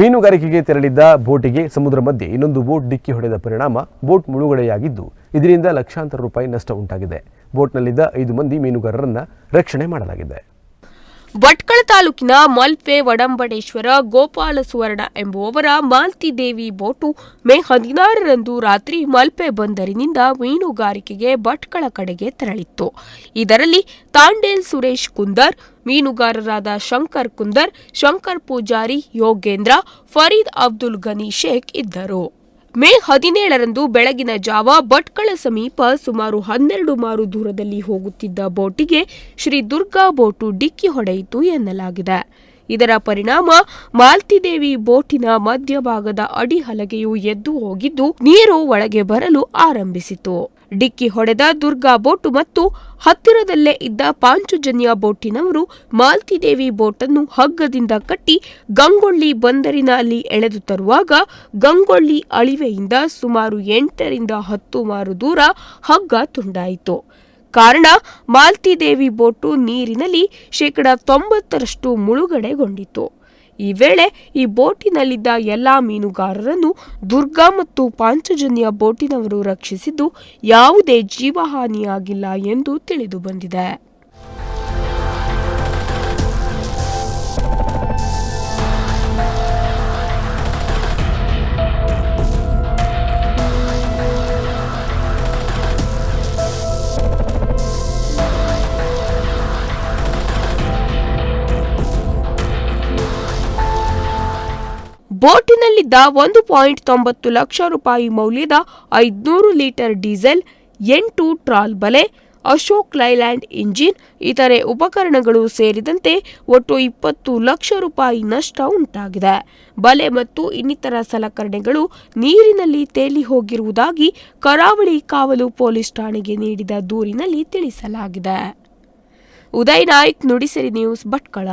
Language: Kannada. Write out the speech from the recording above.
ಮೀನುಗಾರಿಕೆಗೆ ತೆರಳಿದ್ದ ಬೋಟಿಗೆ ಸಮುದ್ರ ಮಧ್ಯೆ ಇನ್ನೊಂದು ಬೋಟ್ ಡಿಕ್ಕಿ ಹೊಡೆದ ಪರಿಣಾಮ ಬೋಟ್ ಮುಳುಗಡೆಯಾಗಿದ್ದು, ಇದರಿಂದ ಲಕ್ಷಾಂತರ ರೂಪಾಯಿ ನಷ್ಟ ಉಂಟಾಗಿದೆ. ಬೋಟ್ನಲ್ಲಿದ್ದ ಐದು ಮಂದಿ ಮೀನುಗಾರರನ್ನ ರಕ್ಷಣೆ ಮಾಡಲಾಗಿದೆ. ಭಟ್ಕಳ ತಾಲೂಕಿನ ಮಲ್ಪೆ ವಡಂಬಡೇಶ್ವರ ಗೋಪಾಲ ಸುವರ್ಣ ಎಂಬುವವರ ಮಾಲ್ತಿದೇವಿ ಬೋಟು ಮೇ ಹದಿನಾರರಂದು ರಾತ್ರಿ ಮಲ್ಪೆ ಬಂದರಿನಿಂದ ಮೀನುಗಾರಿಕೆಗೆ ಭಟ್ಕಳ ಕಡೆಗೆ ತೆರಳಿತ್ತು. ಇದರಲ್ಲಿ ತಾಂಡೇಲ್ ಸುರೇಶ್ ಕುಂದರ್, ಮೀನುಗಾರರಾದ ಶಂಕರ್ ಕುಂದರ್, ಶಂಕರ್ ಪೂಜಾರಿ ಯೋಗೇಂದ್ರ, ಫರೀದ್ ಅಬ್ದುಲ್ ಗನಿ ಶೇಖ್ ಇದ್ದರು. ಮೇ ಹದಿನೇಳರಂದು ಬೆಳಗಿನ ಜಾವ ಭಟ್ಕಳ ಸಮೀಪ ಸುಮಾರು ಹನ್ನೆರಡು ಮಾರು ದೂರದಲ್ಲಿ ಹೋಗುತ್ತಿದ್ದ ಬೋಟಿಗೆ ಶ್ರೀ ದುರ್ಗಾ ಬೋಟು ಡಿಕ್ಕಿ ಹೊಡೆಯಿತು ಎನ್ನಲಾಗಿದೆ. ಇದರ ಪರಿಣಾಮ ಮಾಲ್ತಿದೇವಿ ಬೋಟಿನ ಮಧ್ಯಭಾಗದ ಅಡಿಹಲಗೆಯು ಎದ್ದು ಹೋಗಿದ್ದು ನೀರು ಒಳಗೆ ಬರಲು ಆರಂಭಿಸಿತು. ಡಿಕ್ಕಿ ಹೊಡೆದ ದುರ್ಗಾ ಬೋಟು ಮತ್ತು ಹತ್ತಿರದಲ್ಲೇ ಇದ್ದ ಪಾಂಚುಜನ್ಯ ಬೋಟಿನವರು ಮಾಲ್ತಿದೇವಿ ಬೋಟನ್ನು ಹಗ್ಗದಿಂದ ಕಟ್ಟಿ ಗಂಗೊಳ್ಳಿ ಬಂದರಿನಲ್ಲಿ ಎಳೆದು ತರುವಾಗ ಗಂಗೊಳ್ಳಿ ಅಳಿವೆಯಿಂದ ಸುಮಾರು ಎಂಟರಿಂದ ಹತ್ತು ಮಾರು ದೂರ ಹಗ್ಗ ತುಂಡಾಯಿತು. ಕಾರಣ ಮಾಲ್ತಿದೇವಿ ಬೋಟು ನೀರಿನಲ್ಲಿ ಶೇಕಡ ತೊಂಬತ್ತರಷ್ಟು ಮುಳುಗಡೆಗೊಂಡಿತು. ಈ ವೇಳೆ ಈ ಬೋಟಿನಲ್ಲಿದ್ದ ಎಲ್ಲಾ ಮೀನುಗಾರರನ್ನು ದುರ್ಗಾ ಮತ್ತು ಪಾಂಚಜನ್ಯ ಬೋಟಿನವರು ರಕ್ಷಿಸಿದ್ದು ಯಾವುದೇ ಜೀವಹಾನಿಯಾಗಿಲ್ಲ ಎಂದು ತಿಳಿದು ಬಂದಿದೆ. ಬೋಟಿನಲ್ಲಿದ್ದ ಒಂದು ಪಾಯಿಂಟ್ ತೊಂಬತ್ತು ಲಕ್ಷ ರೂಪಾಯಿ ಮೌಲ್ಯದ ಐದುನೂರು ಲೀಟರ್ ಡೀಸೆಲ್, ಎಂಟು ಟ್ರಾಲ್ ಬಲೆ, ಅಶೋಕ್ ಲೈಲ್ಯಾಂಡ್ ಇಂಜಿನ್, ಇತರೆ ಉಪಕರಣಗಳು ಸೇರಿದಂತೆ ಒಟ್ಟು ಇಪ್ಪತ್ತು ಲಕ್ಷ ರೂಪಾಯಿ ನಷ್ಟ ಉಂಟಾಗಿದೆ. ಬಲೆ ಮತ್ತು ಇನ್ನಿತರ ಸಲಕರಣೆಗಳು ನೀರಿನಲ್ಲಿ ತೇಲಿ ಹೋಗಿರುವುದಾಗಿ ಕರಾವಳಿ ಕಾವಲು ಪೊಲೀಸ್ ಠಾಣೆಗೆ ನೀಡಿದ ದೂರಿನಲ್ಲಿ ತಿಳಿಸಲಾಗಿದೆ. ಉದಯ್ ನಾಯ್ಕ್, ನುಡಿಸಿರಿ ನ್ಯೂಸ್ ಭಟ್ಕಳ.